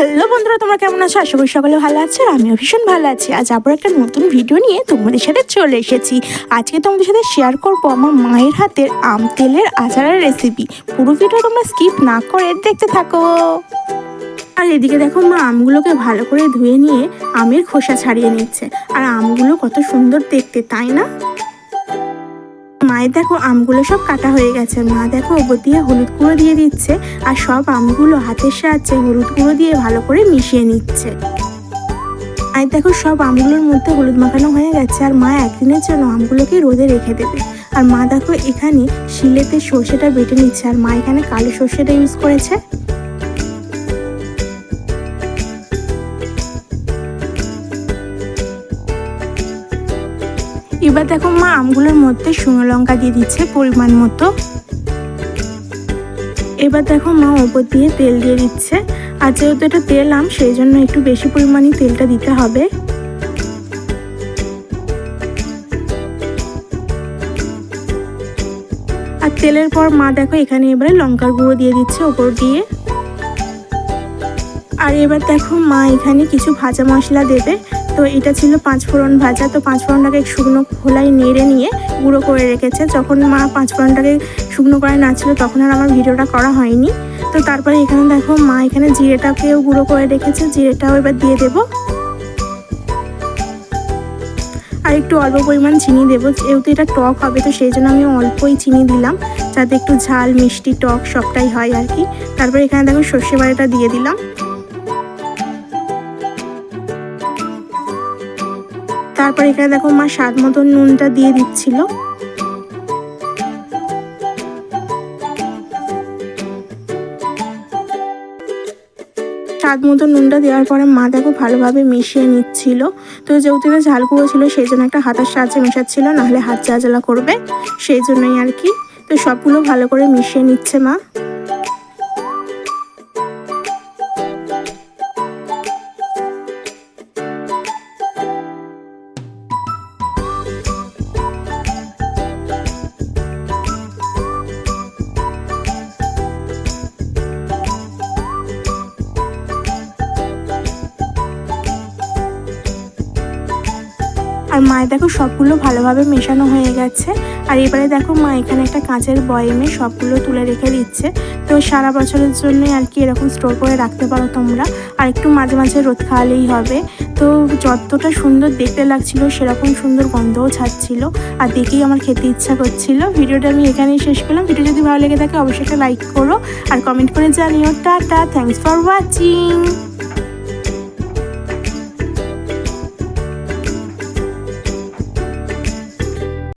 Hello বন্ধুরা, তোমরা কেমন আছো? আশা করি সকলে ভালো আছে আর আমিও ভীষণ ভালো আছি। আজ আবার একটা নতুন ভিডিও নিয়ে তোমাদের সাথে চলে এসেছি। আজকে তোমাদের সাথে শেয়ার করব আমার মায়ের হাতের আম তেলের আচারের রেসিপি পুরো ভিডিও তোমরা স্কিপ না করে দেখতে থাকো। আর এদিকে দেখো মা আমগুলোকে ভালো করে ধুয়ে নিয়ে আমের খোসা ছাড়িয়ে নিচ্ছে। আর আমগুলো কত সুন্দর দেখতে, তাই না? মায়ের দেখো আমগুলো সব কাটা হয়ে গেছে। মা দেখো ওপর দিয়ে হলুদ গুঁড়ো দিয়ে দিচ্ছে আর সব আমগুলো হাতের সাহায্যে হলুদ গুঁড়ো দিয়ে ভালো করে মিশিয়ে নিচ্ছে। আর দেখো সব আমগুলোর মধ্যে হলুদ মাখানো হয়ে গেছে আর মা একদিনের জন্য আমগুলোকে রোদে রেখে দেবে। আর মা দেখো এখানে শিলেতে সর্ষেটা বেটে নিচ্ছে আর মা এখানে কালো সর্ষেটা ইউজ করেছে। এবার দেখো মা আমগুলোর মধ্যে শুকনো লঙ্কা দিয়ে দিচ্ছে পরিমাণ মতো। এবার দেখো মা ওপর দিয়ে তেল দিয়ে দিচ্ছে। আর যেহেতু এটা তেল আম, সেই জন্য একটু বেশি পরিমাণে তেলটা দিতে হবে। আর তেলের পর মা দেখো এখানে এবারে লঙ্কার গুঁড়ো দিয়ে দিচ্ছে ওপর দিয়ে। আর এবার দেখো মা এখানে কিছু ভাজা মশলা দেবে। তো এটা ছিল পাঁচ ফোড়ন ভাজা। তো পাঁচ ফোড়নটাকে শুকনো খোলায় নেড়ে নিয়ে গুঁড়ো করে রেখেছে। যখন মা পাঁচ ফোড়নটাকে শুকনো করে নাচ্ছিল তখন আর আমার ভিডিওটা করা হয়নি। তো তারপরে এখানে দেখো, মা এখানে জিরেটাকেও গুঁড়ো করে রেখেছে। জিরেটাও এবার দিয়ে দেবো। আর একটু অল্প পরিমাণ চিনি দেবো। যেহেতু এটা টক হবে, তো সেই জন্য আমি অল্পই চিনি দিলাম, যাতে একটু ঝাল, মিষ্টি টক সবটাই হয় আর কি। তারপরে এখানে দেখো, সর্ষে বাড়িটা দিয়ে দিলাম। তারপর এখানে দেখো মা স্বাদ মতন নুনটা দিয়ে দিচ্ছিল। স্বাদ মতো নুনটা দেওয়ার পরে মা দেখো ভালোভাবে মিশিয়ে নিচ্ছিল। তো যেহেতু ঝাল গুঁড়ো ছিল, সেই জন্য একটা হাতের সাহায্যে মেশাচ্ছিল, নাহলে হাত জ্বালা করবে, সেই জন্যই আর কি। তো সবগুলো ভালো করে মিশিয়ে নিচ্ছে মা। আর মায়ের দেখো সবগুলো ভালোভাবে মেশানো হয়ে গেছে। আর এবারে দেখো মা এখানে একটা কাঁচের বয়েমে সবগুলো তুলে রেখে দিচ্ছে। তো সারা বছরের জন্য আর কি এরকম স্টোর করে রাখতে পারো তোমরা। আর একটু মাঝে মাঝে রোদ খাওয়ালেই হবে। তো যতটা সুন্দর দেখতে লাগছিল সেরকম সুন্দর গন্ধও ছাড়ছিল। আর দেখেই আমার খেতে ইচ্ছা করছিল। ভিডিওটা আমি এখানেই শেষ করলাম। ভিডিও যদি ভালো লেগে থাকে অবশ্যই একটা লাইক করো। আর কমেন্ট করে জানিও। Tata thanks for watching